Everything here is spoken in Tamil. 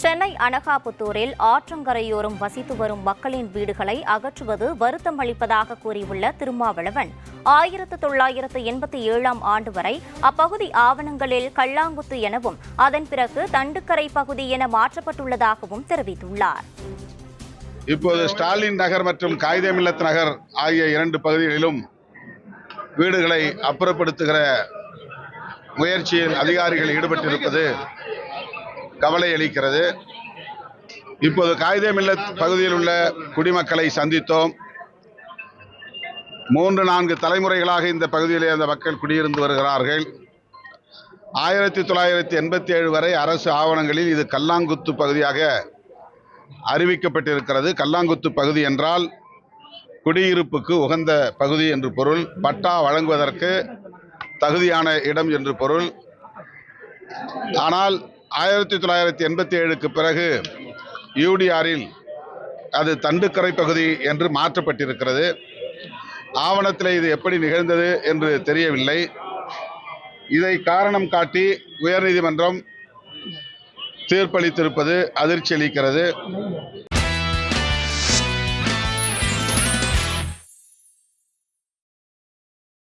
சென்னை அனகாபுத்தூரில் ஆற்றங்கரையோரம் வசித்து வரும் மக்களின் வீடுகளை அகற்றுவது வருத்தம் அளிப்பதாக கூறியுள்ள திருமாவளவன். ஆயிரத்து தொள்ளாயிரத்து எண்பத்தி ஏழாம் ஆண்டு வரை அப்பகுதி ஆவணங்களில் கல்லாங்குத்து எனவும் அதன் பிறகு தண்டுக்கரை பகுதி என மாற்றப்பட்டுள்ளதாகவும் தெரிவித்துள்ளார். இப்போது ஸ்டாலின் நகர் மற்றும் காகிதமில்லத் நகர் ஆகிய இரண்டு பகுதிகளிலும் வீடுகளை அப்புறப்படுத்துகிற முயற்சியில் அதிகாரிகள் ஈடுபட்டிருப்பது கவலை அளிக்கிறது. இப்போது காகிதமில்ல பகுதியில் உள்ள குடிமக்களை சந்தித்தோம். மூன்று நான்கு தலைமுறைகளாக இந்த பகுதியிலே அந்த மக்கள் குடியிருந்து வருகிறார்கள். ஆயிரத்தி தொள்ளாயிரத்தி எண்பத்தி ஏழு வரை அரசு ஆவணங்களில் இது கல்லாங்குத்து பகுதியாக அறிவிக்கப்பட்டிருக்கிறது. கல்லாங்குத்து பகுதி என்றால் குடியிருப்புக்கு உகந்த பகுதி என்று பொருள். பட்டா வழங்குவதற்கு தகுதியான இடம் என்று பொருள். ஆனால் ஆயிரத்தி தொள்ளாயிரத்தி எண்பத்தி ஏழுக்கு பிறகு யூடிஆரில் அது தண்டுக்கரை பகுதி என்று மாற்றப்பட்டிருக்கிறது. ஆவணத்தில் இது எப்படி நிகழ்ந்தது என்று தெரியவில்லை. இதை காரணம் காட்டி உயர்நீதிமன்றம் தீர்ப்பளித்திருப்பது அதிர்ச்சி அளிக்கிறது